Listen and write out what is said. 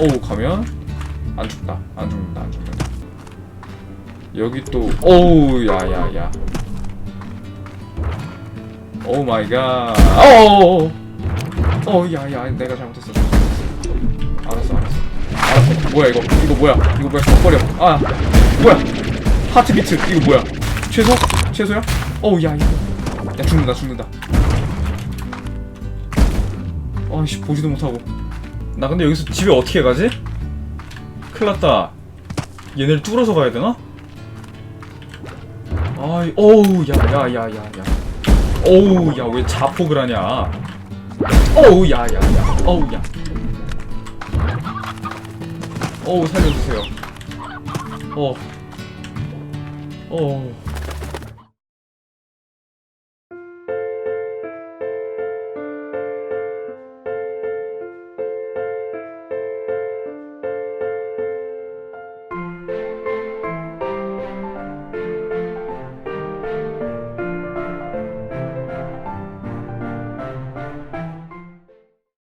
어우 가면? 안 죽다. 안 죽는다 안 죽는다. 여기 또 어우 야야야. 오 마이 갓. 어우 어 야야 내가 잘못했어. 알았어 알았어. 알았어. 뭐야 이거? 이거 뭐야? 이거 뭐야? 버려. 아 뭐야? 하트 비트. 이거 뭐야? 최소? 최소야? 어우 야야 야 죽는다 죽는다. 아씨 보지도 못하고 나 근데 여기서 집에 어떻게 가지? 큰일 났다. 얘네를 뚫어서 가야 되나? 아이 어우 야 야 야 야 야. 어우 야 왜 자폭을 하냐. 어우 야 야 야. 어우 야. 어우 살려주세요. 어. 어.